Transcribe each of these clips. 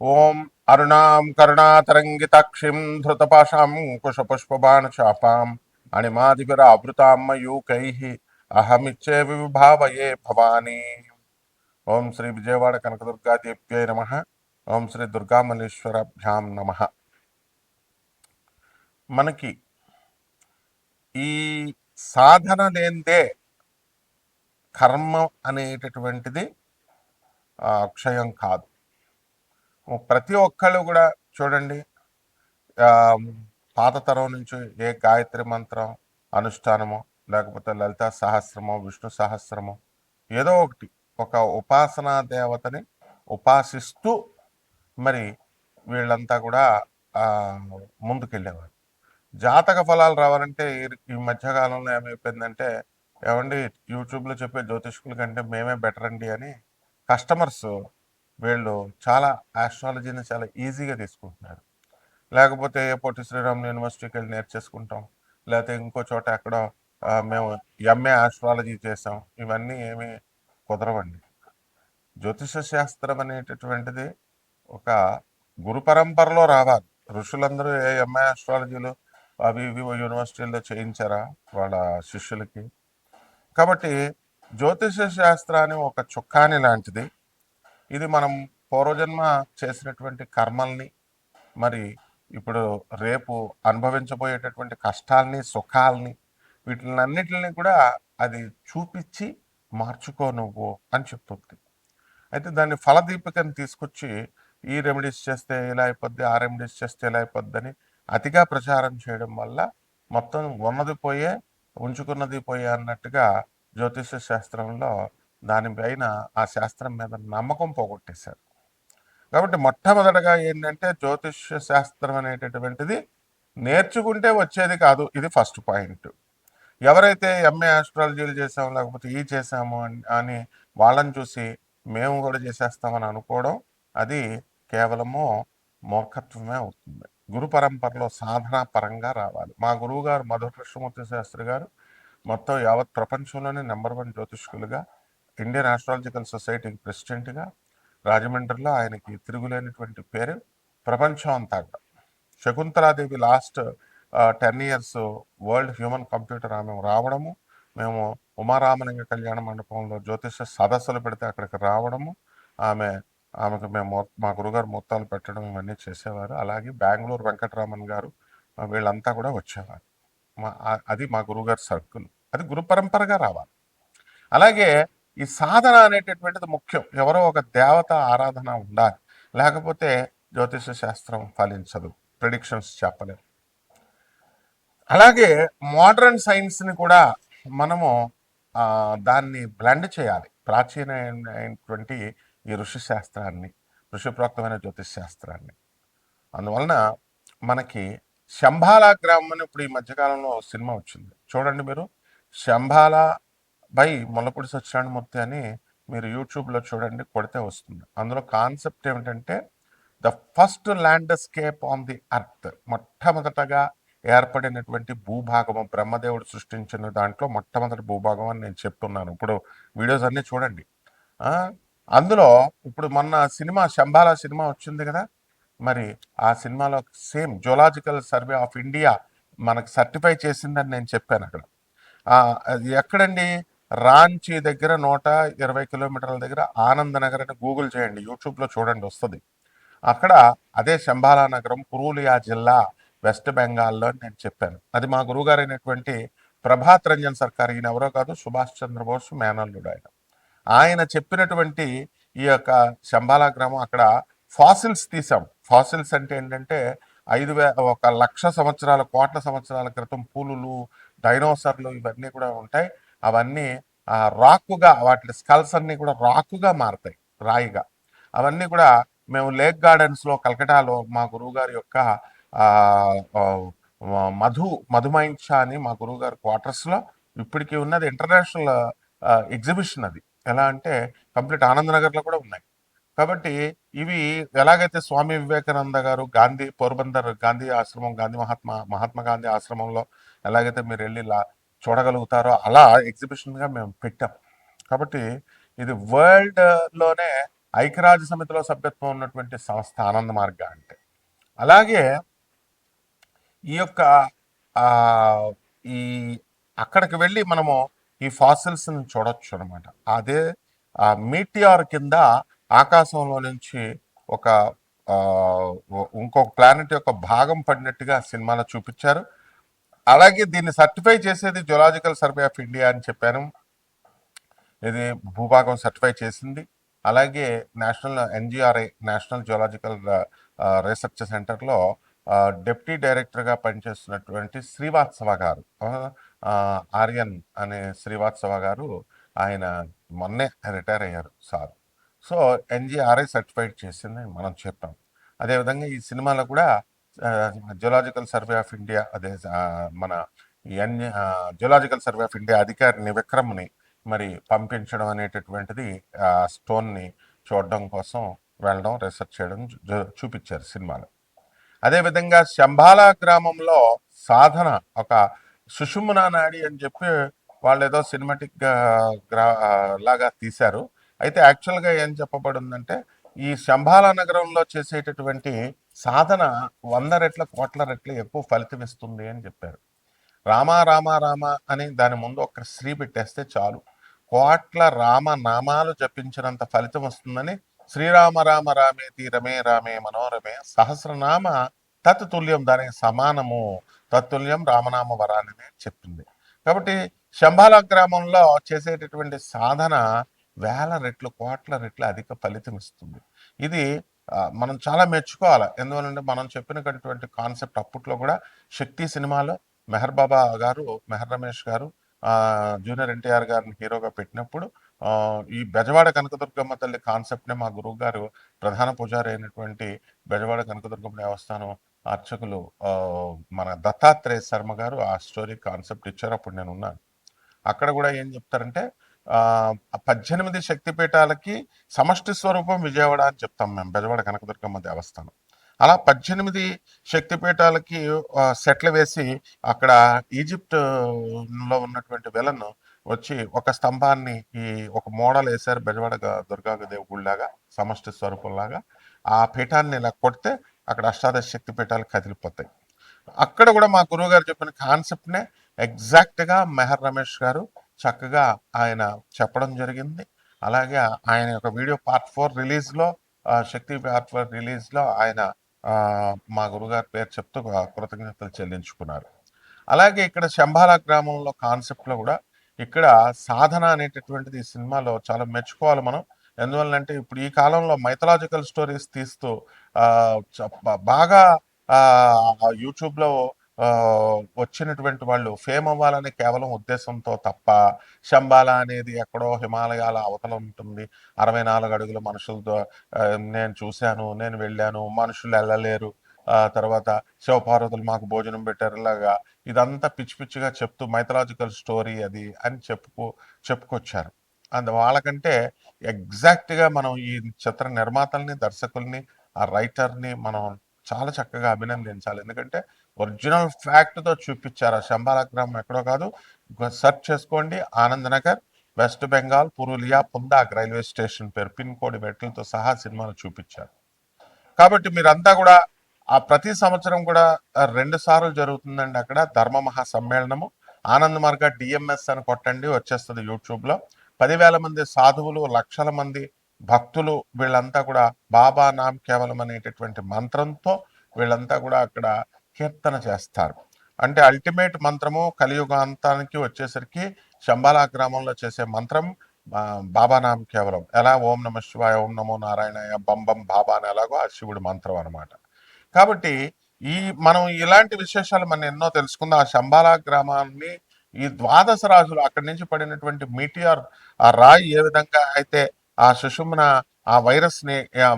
ఓం అరుణాం కరుణాతరంగితాక్షిం ధృతపాశాం కుశపుష్పబాణచాపాం అణిమాదిభిరావృతామయూకై అహమిచ్చే విభావయే భవానీ ఓం శ్రీ విజయవాడ కనకదుర్గాదేవ్యై నమ ఓం శ్రీ దుర్గామల్లేశ్వరభ్యాం నమ మనకి ఈ సాధన లేందే కర్మ అనేటటువంటిది ఆ, అక్షయం కాదు. ప్రతి ఒక్కళ్ళు కూడా చూడండి పాత తరం నుంచి ఏ గాయత్రి మంత్రం అనుష్ఠానమో లేకపోతే లలిత సహస్రమో విష్ణు సహస్రమో ఏదో ఒకటి ఒక ఉపాసనా దేవతని ఉపాసిస్తూ మరి వీళ్ళంతా కూడా ముందుకెళ్ళేవారు. జాతక ఫలాలు రావాలంటే ఈ- ఈ మధ్యకాలంలో ఏమైపోయిందంటే ఏమండి యూట్యూబ్లో చెప్పే జ్యోతిష్కుల కంటే మేమే బెటర్ అండి అని కస్టమర్స్ వీళ్ళు చాలా ఆస్ట్రాలజీని చాలా ఈజీగా తీసుకుంటున్నారు. లేకపోతే ఏ పొట్టి శ్రీరామ్ యూనివర్సిటీకి వెళ్ళి నేర్చేసుకుంటాం. లేకపోతే ఇంకో చోట ఎక్కడో మేము ఎంఏ ఆస్ట్రాలజీ చేసాం ఇవన్నీ ఏమీ కుదరవండి. జ్యోతిష శాస్త్రం అనేటటువంటిది ఒక గురు పరంపరలో రావాలి. ఋషులందరూ ఏ ఎంఏ ఆస్ట్రాలజీలు అవి ఇవి యూనివర్సిటీల్లో చేయించారా? వాళ్ళ శిష్యులకి. కాబట్టి జ్యోతిష శాస్త్రాన్ని ఒక చుక్కాని లాంటిది. ఇది మనం పూర్వజన్మ చేసినటువంటి కర్మల్ని మరి ఇప్పుడు రేపు అనుభవించబోయేటటువంటి కష్టాల్ని సుఖాలని వీటినన్నిటిని కూడా అది చూపించి మార్చుకో నువ్వు అని చెప్తుంది. అయితే దాన్ని ఫలదీపికను తీసుకొచ్చి ఈ రెమెడీస్ చేస్తే ఇలా అయిపోద్ది ఆ రెమెడీస్ చేస్తే ఇలా అయిపోద్దని అతిగా ప్రచారం చేయడం వల్ల మొత్తం ఉన్నది పోయే ఉంచుకున్నది పోయే అన్నట్టుగా జ్యోతిష శాస్త్రంలో దానిపైన ఆ శాస్త్రం మీద నమ్మకం పోగొట్టేశారు. కాబట్టి మొట్టమొదటగా ఏంటంటే జ్యోతిష్య శాస్త్రం అనేటటువంటిది నేర్చుకుంటే వచ్చేది కాదు. ఇది ఫస్ట్ పాయింట్. ఎవరైతే ఎంఏ ఆస్ట్రాలజీలు చేసాము లేకపోతే ఈ చేసాము అని- వాళ్ళని చూసి మేము కూడా చేసేస్తామని అనుకోవడం అది కేవలము మూర్ఖత్వమే అవుతుంది. గురు పరంపరలో సాధనా పరంగా రావాలి. మా గురువు గారు మధుర కృష్ణమూర్తి శాస్త్రి గారు మొత్తం యావత్ ప్రపంచంలోనే నెంబర్ వన్ జ్యోతిష్కులుగా ఇండియన్ ఆస్ట్రాలజికల్ సొసైటీకి ప్రెసిడెంట్గా రాజమండ్రిలో ఆయనకి తిరుగులేనటువంటి పేరు ప్రపంచం అంతా కూడా. Shakuntala Devi last ten years world human computer ఆమె రావడము మేము ఉమారామలింగ కళ్యాణ మండపంలో జ్యోతిష సదస్సులు పెడితే అక్కడికి రావడము ఆమె ఆమెకు మేము మా గురుగారు మొత్తాలు పెట్టడం ఇవన్నీ చేసేవారు. అలాగే బెంగళూరు వెంకటరామన్ గారు వీళ్ళంతా కూడా వచ్చేవారు. మా అది మా గురుగారి సర్కిల్. అది గురు పరంపరగా రావాలి. అలాగే ఈ సాధన అనేటటువంటిది ముఖ్యం. ఎవరో ఒక దేవత ఆరాధన ఉండాలి. లేకపోతే జ్యోతిష శాస్త్రం ఫలించదు. ప్రిడిక్షన్స్ చెప్పలేము అలాగే మోడర్న్ సైన్స్ని కూడా మనము దాన్ని బ్లెండ్ చేయాలి. ప్రాచీనమైనటువంటి ఈ ఋషి శాస్త్రాన్ని ఋషిప్రోక్తమైన జ్యోతిష్ శాస్త్రాన్ని. అందువలన మనకి శంభాల గ్రామం అని ఇప్పుడు ఈ మధ్యకాలంలో సినిమా వచ్చింది. చూడండి మీరు. శంభాల బై ముల్లపూడి సత్యనారాయణమూర్తి అని మీరు యూట్యూబ్లో చూడండి కొడితే వస్తుంది. అందులో కాన్సెప్ట్ ఏమిటంటే the first landscape on the earth మొట్టమొదటగా ఏర్పడినటువంటి భూభాగము బ్రహ్మదేవుడు సృష్టించిన దాంట్లో మొట్టమొదటి భూభాగం అని నేను చెప్తున్నాను. ఇప్పుడు వీడియోస్ అన్నీ చూడండి. అందులో ఇప్పుడు మొన్న సినిమా శంబాల సినిమా వచ్చింది కదా? మరి ఆ సినిమాలో same zoological survey of India మనకు సర్టిఫై చేసిందని నేను చెప్పాను అక్కడ. అది ఎక్కడండి? రాంచీ దగ్గర నూట ఇరవై కిలోమీటర్ల దగ్గర ఆనందనగర్ అని గూగుల్ చేయండి యూట్యూబ్లో చూడండి వస్తుంది. అక్కడ అదే శంబాలా నగరం పురూలియా జిల్లా వెస్ట్ బెంగాల్లో అని నేను చెప్పాను. అది మా గురుగారు అయినటువంటి ప్రభాత్ రంజన్ సర్కార్ ఈయన ఎవరో కాదు సుభాష్ చంద్రబోస్ మేనల్లుడు ఆయన. ఆయన చెప్పినటువంటి ఈ యొక్క శంబాలా గ్రామం అక్కడ ఫాసిల్స్ తీసాం ఫాసిల్స్ అంటే ఏంటంటే ఐదు వే ఒక లక్ష సంవత్సరాల కోట్ల సంవత్సరాల క్రితం పూలులు డైనోసర్లు ఇవన్నీ కూడా ఉంటాయి. అవన్నీ ఆ, రాకుగా వాటి స్కల్స్ అన్ని కూడా రాకుగా మారతాయి రాయిగా. అవన్నీ కూడా మేము లేక్ గార్డెన్స్లో కలకటాలో మా గురువుగారి యొక్క మధు మధుమైంచ అని మా గురువుగారి క్వార్టర్స్లో ఇప్పటికీ ఉన్నది ఇంటర్నేషనల్ ఎగ్జిబిషన్ అది. ఎలా అంటే కంప్లీట్ ఆనంద్ నగర్లో కూడా ఉన్నాయి. కాబట్టి ఇవి ఎలాగైతే స్వామి వివేకానంద గారు గాంధీ పోర్బందర్ గాంధీ ఆశ్రమం గాంధీ మహాత్మా మహాత్మా గాంధీ ఆశ్రమంలో ఎలాగైతే మీరు వెళ్ళి చూడగలుగుతారో అలా ఎగ్జిబిషన్గా మేము పెట్టాం. కాబట్టి ఇది వరల్డ్లోనే ఐక్యరాజ్య సమితిలో సభ్యత్వం ఉన్నటువంటి సంస్థ ఆనంద మార్గ అంటే. అలాగే ఈ యొక్క ఈ అక్కడికి వెళ్ళి మనము ఈ ఫాసిల్స్ని చూడొచ్చు అనమాట అదే మీటిఆర్ కింద ఆకాశంలో నుంచి ఒక ఇంకొక ప్లానెట్ యొక్క భాగం పడినట్టుగా సినిమాలో చూపించారు. అలాగే దీన్ని సర్టిఫై చేసేది జులాజికల్ సర్వే ఆఫ్ ఇండియా అని చెప్పాను. ఇది భూభాగం సర్టిఫై చేసింది. అలాగే national NGRI national zoological research సెంటర్లో డెప్యూటీ డైరెక్టర్గా పనిచేస్తున్నటువంటి శ్రీవాత్సవ గారు uh, uh, ఆర్యన్ అనే శ్రీవాత్సవ గారు ఆయన మొన్నే రిటైర్ అయ్యారు సార్. సో ఎన్జిఆర్ఐ సర్టిఫైడ్ చేసింది మనం చెప్పాం. అదేవిధంగా ఈ సినిమాలో కూడా జియోలాజికల్ సర్వే ఆఫ్ ఇండియా అదే మన N geological survey of India అధికారిని విక్రమ్ని మరి పంపించడం అనేటటువంటిది ఆ స్టోన్ని చూడడం కోసం వెళ్ళడం రీసెర్చ్ చేయడం చూపించారు సినిమాలో. అదేవిధంగా శంబాలా గ్రామంలో సాధన ఒక సుషుమ్నా నాడి అని చెప్పి వాళ్ళు ఏదో సినిమాటిక్ గ్రా లాగా తీశారు. అయితే యాక్చువల్గా ఏం చెప్పబడిందంటే ఈ శంభాలా నగరంలో చేసేటటువంటి సాధన వంద రెట్ల కోట్ల రెట్ల ఎక్కువ ఫలితం ఇస్తుంది అని చెప్పారు. రామ రామ రామ అని దాని ముందు ఒక శ్రీ పెట్టేస్తే చాలు. కోట్ల రామ నామాలు జపించినంత ఫలితం వస్తుందని శ్రీరామ రామ రామే తీరమే రామే మనోరమే సహస్రనామ తత్తుల్యం దానికి సమానము. తత్తుల్యం రామనామ వరానని చెప్పింది. కాబట్టి శంభాల గ్రామంలో చేసేటటువంటి సాధన వేల రెట్లు కోట్ల రెట్లు అధిక ఫలితం ఇస్తుంది. ఇది మనం చాలా మెచ్చుకోవాలి. ఎందువలంటే మనం చెప్పినటువంటి కాన్సెప్ట్ అప్పట్లో కూడా శక్తి సినిమాలో మెహర్ బాబా గారు మెహర్ రమేష్ గారు జూనియర్ ఎన్టీఆర్ గారిని హీరోగా పెట్టినప్పుడు ఈ బెజవాడ కనకదుర్గమ్మ తల్లి కాన్సెప్ట్ని మా గురువు గారు ప్రధాన పూజారి అయినటువంటి బెజవాడ కనకదుర్గమ్మ దేవస్థానం అర్చకులు మన దత్తాత్రేయ శర్మ గారు ఆ స్టోరీ కాన్సెప్ట్ ఇచ్చారు. అప్పుడు నేను ఉన్నాను అక్కడ కూడా ఏం చెప్తారంటే పద్దెనిమిది శక్తిపీఠాలకి సమష్టి స్వరూపం విజయవాడ అని చెప్తాం మేము బెజవాడ కనకదుర్గమ్మ దేవస్థానం. అలా పద్దెనిమిది శక్తిపీఠాలకి సెట్లు వేసి అక్కడ ఈజిప్ట్లో ఉన్నటువంటి విలన్ వచ్చి ఒక స్తంభాన్ని ఈ ఒక మోడల్ వేశారు బెజవాడ దుర్గా దేవుళ్ళలాగా సమష్టి స్వరూపంలాగా ఆ పీఠాన్ని ఇలా కొడితే అక్కడ అష్టాదశ శక్తి పీఠాలు కదిలిపోతాయి. అక్కడ కూడా మా గురువు గారు చెప్పిన కాన్సెప్ట్నే ఎగ్జాక్ట్గా మెహర్ రమేష్ గారు చక్కగా ఆయన చెప్పడం జరిగింది. అలాగే ఆయన యొక్క వీడియో పార్ట్ ఫోర్ రిలీజ్లో శక్తి పార్ట్ ఫోర్ రిలీజ్లో ఆయన మా గురుగారి పేరు చెప్తూ కృతజ్ఞతలు చెల్లించుకున్నారు. అలాగే ఇక్కడ శంభాల గ్రామంలో కాన్సెప్ట్లో కూడా ఇక్కడ సాధన అనేటటువంటిది ఈ సినిమాలో చాలా మెచ్చుకోవాలి మనం. ఎందువల్లంటే ఇప్పుడు ఈ కాలంలో మైథలాజికల్ స్టోరీస్ తీస్తూ చ- బాగా యూట్యూబ్లో వచ్చినటువంటి వాళ్ళు ఫేమ్ అవ్వాలనే కేవలం ఉద్దేశంతో తప్ప శంబాల అనేది ఎక్కడో హిమాలయాల అవతల ఉంటుంది. అరవై నాలుగు అడుగుల మనుషులతో నేను చూశాను నేను వెళ్ళాను మనుషులు వెళ్ళలేరు. ఆ తర్వాత శివపార్వతులు మాకు భోజనం పెట్టారులాగా ఇదంతా పిచ్చి పిచ్చిగా చెప్తూ మైథలాజికల్ స్టోరీ అది అని చెప్పుకో చెప్పుకొచ్చారు. అందు వాళ్ళకంటే ఎగ్జాక్ట్గా మనం ఈ చిత్ర నిర్మాతల్ని దర్శకుల్ని ఆ రైటర్ని మనం చాలా చక్కగా అభినందించాలి. ఎందుకంటే ఒరిజినల్ ఫ్యాక్ట్తో చూపించారు. ఆ శంబాల గ్రామం ఎక్కడో కాదు. సెర్చ్ చేసుకోండి. Anand Nagar west Bengal Purulia Pundag railway station పేరు. పిన్ కోడ్ మెట్లతో సహా సినిమాను చూపించారు. కాబట్టి మీరంతా కూడా ఆ ప్రతి సంవత్సరం కూడా రెండు సార్లు జరుగుతుందండి అక్కడ ధర్మ మహా సమ్మేళనము ఆనంద్ మార్గ డిఎంఎస్ అని కొట్టండి వచ్చేస్తుంది యూట్యూబ్లో. పదివేల మంది సాధువులు లక్షల మంది భక్తులు వీళ్ళంతా కూడా బాబా నామ్ కేవలం అనేటటువంటి మంత్రంతో వీళ్ళంతా కూడా అక్కడ కీర్తన చేస్తారు. అంటే అల్టిమేట్ మంత్రము కలియుగాంతానికి వచ్చేసరికి శంబాలా గ్రామంలో చేసే మంత్రం బాబానాం బాబా కేవలం. ఎలా? ఓం నమ శివాయ ఓం నమో నారాయణయ బం బం బాబా అని ఎలాగో ఆ శివుడి మంత్రం అన్నమాట. కాబట్టి ఈ మనం ఇలాంటి విశేషాలు మనం ఎన్నో తెలుసుకుందాం. ఆ శంబాలా గ్రామాన్ని ఈ ద్వాదశ రాజులు అక్కడి నుంచి పడినటువంటి మీటిఆర్ ఆ రాయి ఏ విధంగా అయితే ఆ సుషుమ్న ఆ వైరస్ని ఆ,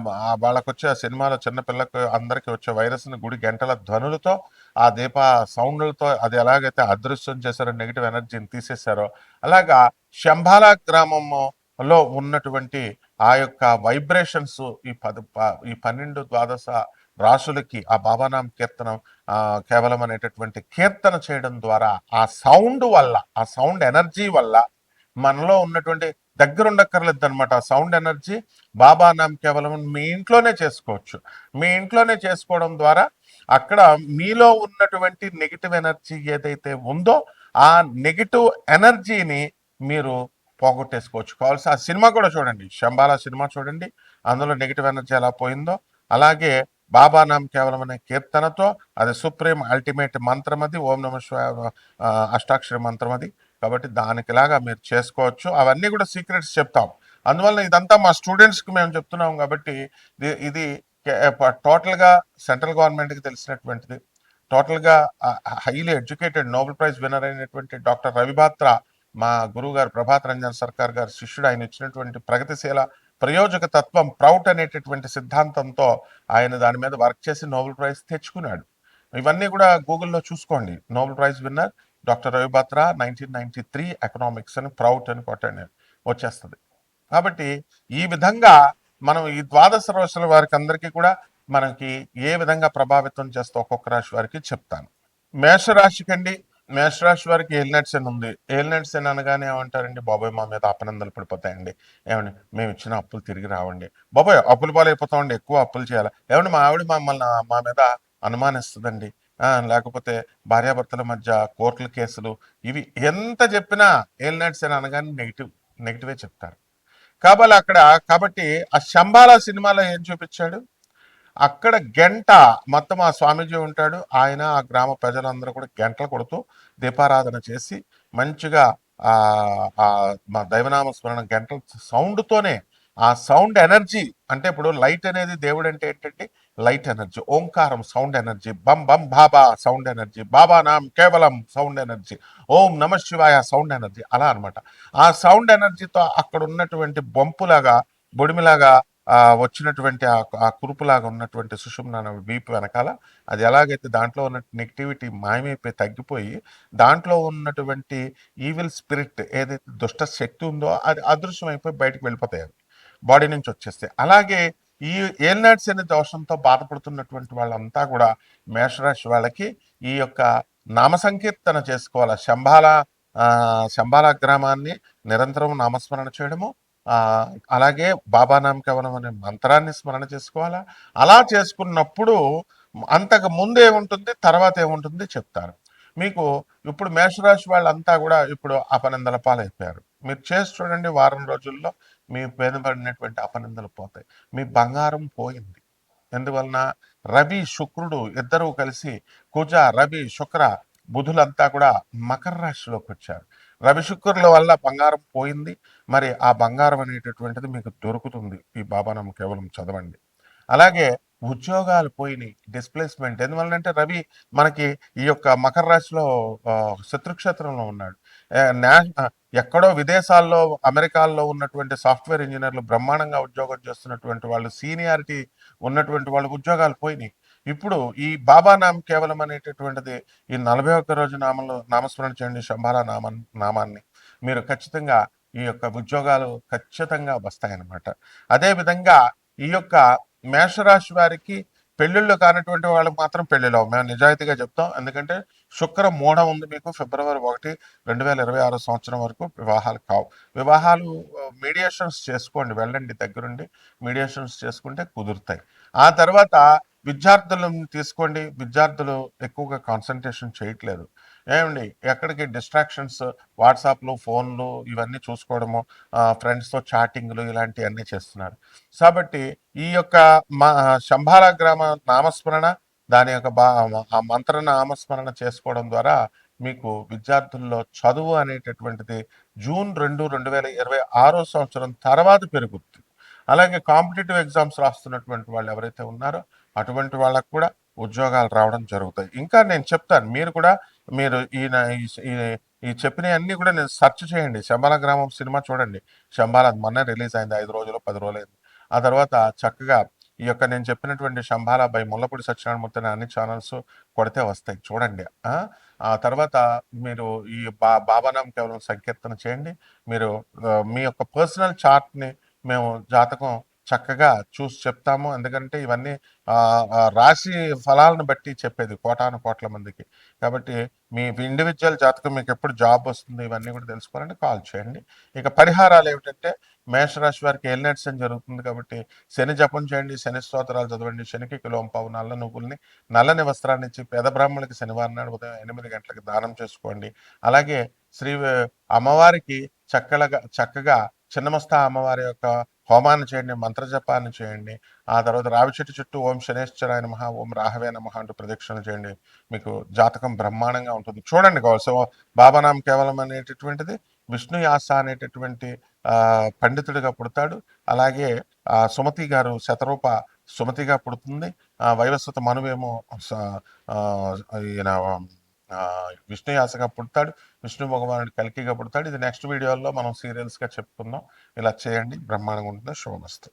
వచ్చే ఆ సినిమాలో చిన్నపిల్లకు అందరికి వచ్చే వైరస్ని గుడి గంటల ధ్వనులతో ఆ దీప సౌండ్లతో అది ఎలాగైతే అదృశ్యం చేశారో నెగిటివ్ ఎనర్జీని తీసేశారో అలాగా శంబాలా గ్రామంలో ఉన్నటువంటి ఆ యొక్క వైబ్రేషన్స్ ఈ పద ప- ఈ పన్నెండు ద్వాదశ రాసులకి ఆ బాబానాం కీర్తనం కేవలం అనేటటువంటి కీర్తన చేయడం ద్వారా ఆ సౌండ్ వల్ల ఆ సౌండ్ ఎనర్జీ వల్ల మనలో ఉన్నటువంటి దగ్గర ఉండక్కర్లేదు అనమాట సౌండ్ ఎనర్జీ బాబా నామ్ కేవలం మీ ఇంట్లోనే చేసుకోవచ్చు. మీ ఇంట్లోనే చేసుకోవడం ద్వారా అక్కడ మీలో ఉన్నటువంటి నెగిటివ్ ఎనర్జీ ఏదైతే ఉందో ఆ నెగిటివ్ ఎనర్జీని మీరు పోగొట్టేసుకోవచ్చు. కావాల్సి ఆ సినిమా కూడా చూడండి. శంబాల సినిమా చూడండి. అందులో నెగిటివ్ ఎనర్జీ ఎలా పోయిందో. అలాగే బాబా నామ్ కేవలం అనే కీర్తనతో అది సుప్రీం అల్టిమేట్ మంత్రం అది ఓం నమ అష్టాక్షర మంత్రం అది కాబట్టి దానికిలాగా మీరు చేసుకోవచ్చు. అవన్నీ కూడా సీక్రెట్స్ చెప్తాం. అందువల్ల ఇదంతా మా స్టూడెంట్స్కి మేము చెప్తున్నాం కాబట్టి ఇది- ఇది టోటల్గా సెంట్రల్ గవర్నమెంట్కి తెలిసినటువంటిది. టోటల్గా highly educated Nobel prize winner అయినటువంటి డాక్టర్ రవిభాత్ర మా గురువు గారు ప్రభాత్ రంజన్ సర్కార్ గారు శిష్యుడు. ఆయన ఇచ్చినటువంటి ప్రగతిశీల ప్రయోజక తత్వం ప్రౌట్ అనేటటువంటి సిద్ధాంతంతో ఆయన దాని మీద వర్క్ చేసి నోబెల్ ప్రైజ్ తెచ్చుకున్నాడు. ఇవన్నీ కూడా గూగుల్లో చూసుకోండి. Nobel prize winner doctor Ravi Batra nineteen ninety three economics అని ప్రౌట్ అని కొట్టండి. వచ్చేస్తుంది. కాబట్టి ఈ విధంగా మనం ఈ ద్వాదశ రాశుల వారికి అందరికీ కూడా మనకి ఏ విధంగా ప్రభావితం చేస్తే ఒక్కొక్క రాశి వారికి చెప్తాను. మేషరాశికి అండి మేషరాశి వారికి ఏలినట్స్ అని ఉంది. ఏలినట్స్ అని అనగానే ఏమంటారండి? బాబాయ్ మా మీద అపనందలు పడిపోతాయండి. ఏమండి? మేము ఇచ్చిన అప్పులు తిరిగి రావండి. బాబాయ్ అప్పులు పాలైపోతామండి. ఎక్కువ అప్పులు చేయాలి. ఏమండి? మా ఆవిడ మమ్మల్ని మా మీద అనుమానిస్తుందండి. లేకపోతే భార్యాభర్తల మధ్య కోర్టుల కేసులు ఇవి ఎంత చెప్పినా ఏలినట్స్ అని అనగానే నెగిటివ్ నెగిటివే చెప్తారు. కాబట్టి అక్కడ కాబట్టి ఆ శంబాల సినిమాలో ఏం చూపించాడు? అక్కడ గంట మొత్తం ఆ స్వామీజీ ఉంటాడు ఆయన ఆ గ్రామ ప్రజలందరూ కూడా గంటలు కొడుతూ దీపారాధన చేసి మంచిగా మా దైవనామ స్మరణ గంటల సౌండ్తోనే ఆ సౌండ్ ఎనర్జీ అంటే ఇప్పుడు లైట్ అనేది దేవుడు అంటే ఏంటంటే లైట్ ఎనర్జీ ఓంకారం సౌండ్ ఎనర్జీ బం బం బాబా సౌండ్ ఎనర్జీ బాబా నామ్ కేవలం సౌండ్ ఎనర్జీ ఓం నమ శివాయ సౌండ్ ఎనర్జీ అలా అనమాట ఆ సౌండ్ ఎనర్జీతో అక్కడ ఉన్నటువంటి బొంపులాగా బొడిమిలాగా ఆ వచ్చినటువంటి ఆ కురుపులాగా ఉన్నటువంటి సుషుమ్న వీపు వెనకాల అది ఎలాగైతే దాంట్లో ఉన్న నెగిటివిటీ మాయమైపోయి తగ్గిపోయి దాంట్లో ఉన్నటువంటి ఈవిల్ స్పిరిట్ ఏదైతే దుష్ట శక్తి ఉందో అది అదృశ్యమైపోయి బయటకు వెళ్ళిపోతాయి బాడీ నుంచి వచ్చేస్తాయి. అలాగే ఈ ఏల్నాట్స్ అనే దోషంతో బాధపడుతున్నటువంటి వాళ్ళంతా కూడా మేషరాశి వాళ్ళకి ఈ యొక్క నామ సంకీర్తన చేసుకోవాలి. శంభాల శంభాల గ్రామాన్ని నిరంతరం నామస్మరణ చేయడము అలాగే బాబా నామకవనం అనే మంత్రాన్ని స్మరణ చేసుకోవాలా. అలా చేసుకున్నప్పుడు అంతకు ముందు ఏముంటుంది తర్వాత ఏముంటుంది చెప్తారు. మీకు ఇప్పుడు మేషరాశి వాళ్ళంతా కూడా ఇప్పుడు అపనిందల పాలైపోయారు. మీరు చేసి చూడండి వారం రోజుల్లో మీ మీద పడినటువంటి అపనిందలు పోతాయి. మీ బంగారం పోయింది. ఎందువలన రవి శుక్రుడు ఇద్దరూ కలిసి కుజ రవి శుక్ర బుధులంతా కూడా మకర రాశిలోకి వచ్చారు. రవి శుక్రుల వల్ల బంగారం పోయింది. మరి ఆ బంగారం అనేటటువంటిది మీకు దొరుకుతుంది. ఈ బాబానం కేవలం చదవండి. అలాగే ఉద్యోగాలు పోయినాయి. డిస్ప్లేస్మెంట్. ఎందువల్లంటే రవి మనకి ఈ యొక్క మకర రాశిలో శత్రుక్షేత్రంలో ఉన్నాడు. ఎక్కడో విదేశాల్లో అమెరికాల్లో ఉన్నటువంటి సాఫ్ట్వేర్ ఇంజనీర్లు బ్రహ్మాండంగా ఉద్యోగం చేస్తున్నటువంటి వాళ్ళు సీనియారిటీ ఉన్నటువంటి వాళ్ళకు ఉద్యోగాలు పోయినాయి. ఇప్పుడు ఈ బాబా నామ కేవలం అనేటటువంటిది ఈ నలభై ఒక్క రోజు నామంలో నామస్మరణ చేయండి శంభారా నామ నామాన్ని. మీరు ఖచ్చితంగా ఈ యొక్క ఉద్యోగాలు ఖచ్చితంగా వస్తాయన్నమాట. అదేవిధంగా ఈ యొక్క మేషరాశి వారికి పెళ్ళిళ్ళు కానటువంటి వాళ్ళకి మాత్రం పెళ్ళిలో మేము నిజాయితీగా చెప్తాం. ఎందుకంటే శుక్ర మూఢ ఉంది మీకు ఫిబ్రవరి ఒకటి రెండు వేల ఇరవై ఆరో సంవత్సరం వరకు వివాహాలు కావు. వివాహాలు మీడియేషన్స్ చేసుకోండి. వెళ్ళండి దగ్గరుండి. మీడియేషన్స్ చేసుకుంటే కుదురుతాయి. ఆ తర్వాత విద్యార్థులను తీసుకోండి. విద్యార్థులు ఎక్కువగా కాన్సన్ట్రేషన్ చేయట్లేదు. ఏమండి ఎక్కడికి డిస్ట్రాక్షన్స్ వాట్సాప్లు ఫోన్లు ఇవన్నీ చూసుకోవడము ఫ్రెండ్స్తో చాటింగ్లు ఇలాంటివన్నీ చేస్తున్నారు. కాబట్టి ఈ యొక్క మా శంభాల గ్రామ నామస్మరణ దాని యొక్క బా ఆ మంత్ర నామస్మరణ చేసుకోవడం ద్వారా మీకు విద్యార్థుల్లో చదువు అనేటటువంటిది జూన్ రెండు రెండు వేల ఇరవై ఆరో సంవత్సరం తర్వాత పెరుగుతుంది. అలాగే కాంపిటేటివ్ ఎగ్జామ్స్ రాస్తున్నటువంటి వాళ్ళు ఎవరైతే ఉన్నారో అటువంటి వాళ్ళకు కూడా ఉద్యోగాలు రావడం జరుగుతాయి. ఇంకా నేను చెప్తాను మీరు కూడా మీరు ఈయన ఈ- ఈ- ఈ చెప్పినవన్నీ కూడా నేను సెర్చ్ చేయండి. శంబాల గ్రామం సినిమా చూడండి. శంబాల మొన్న రిలీజ్ అయింది ఐదు రోజులు పది రోజులు అయింది ఆ తర్వాత చక్కగా ఈ యొక్క నేను చెప్పినటువంటి శంబాల బై ముల్లపూడి సత్యనారాయణమూర్తి అనే అన్ని ఛానల్స్ కొడితే వస్తాయి. చూడండి. ఆ తర్వాత మీరు ఈ బా బాబానాం కేవలం సంకీర్తన చేయండి. మీరు మీ యొక్క పర్సనల్ చార్ట్ని మేము జాతకం చక్కగా చూసి చెప్తాము. ఎందుకంటే ఇవన్నీ రాశి ఫలాలను బట్టి చెప్పేది కోటాను కోట్ల మందికి. కాబట్టి మీ ఇండివిజువల్ జాతకం మీకు ఎప్పుడు జాబ్ వస్తుంది ఇవన్నీ కూడా తెలుసుకోవాలంటే కాల్ చేయండి. ఇక పరిహారాలు ఏమిటంటే మేషరాశి వారికి ఎల్నెట్స్ అని జరుగుతుంది కాబట్టి శని జపం చేయండి శని స్తోత్రాలు చదవండి శనికి కిలోంపావు నల్ల నువ్వుల్ని నల్లని వస్త్రాన్ని ఇచ్చి పేద బ్రాహ్మణులకి శనివారం నాడు ఉదయం ఎనిమిది గంటలకు దానం చేసుకోండి. అలాగే శ్రీ అమ్మవారికి చక్కగా చక్కగా చిన్నమస్తా అమ్మవారి యొక్క హోమాన్ని చేయండి మంత్రజపాన్ని చేయండి ఆ తర్వాత రావి చెట్టు చుట్టూ ఓం శనేశ్వరాయ నమ ఓం రాహవే నమ అంటూ ప్రదక్షిణ చేయండి. మీకు జాతకం బ్రహ్మాండంగా ఉంటుంది. చూడండి కావాలి. సో బాబానాం కేవలం అనేటటువంటిది విష్ణు యాస అనేటటువంటి పండితుడిగా పుడతాడు. అలాగే ఆ, సుమతి గారు శతరూప సుమతిగా పుడుతుంది. ఆ, వైవస్వత మనువేమో స- ఈయన విష్ణుయాసగా విష్ణు యాసగా పుడతాడు విష్ణు భగవానుడు కల్కిగా పుడతాడు. ఇది నెక్స్ట్ వీడియోలో మనం సీరియల్స్గా చెప్పుకుందాం ఇలా చేయండి. బ్రహ్మాండంగా ఉంటుంది. శుభమస్తు.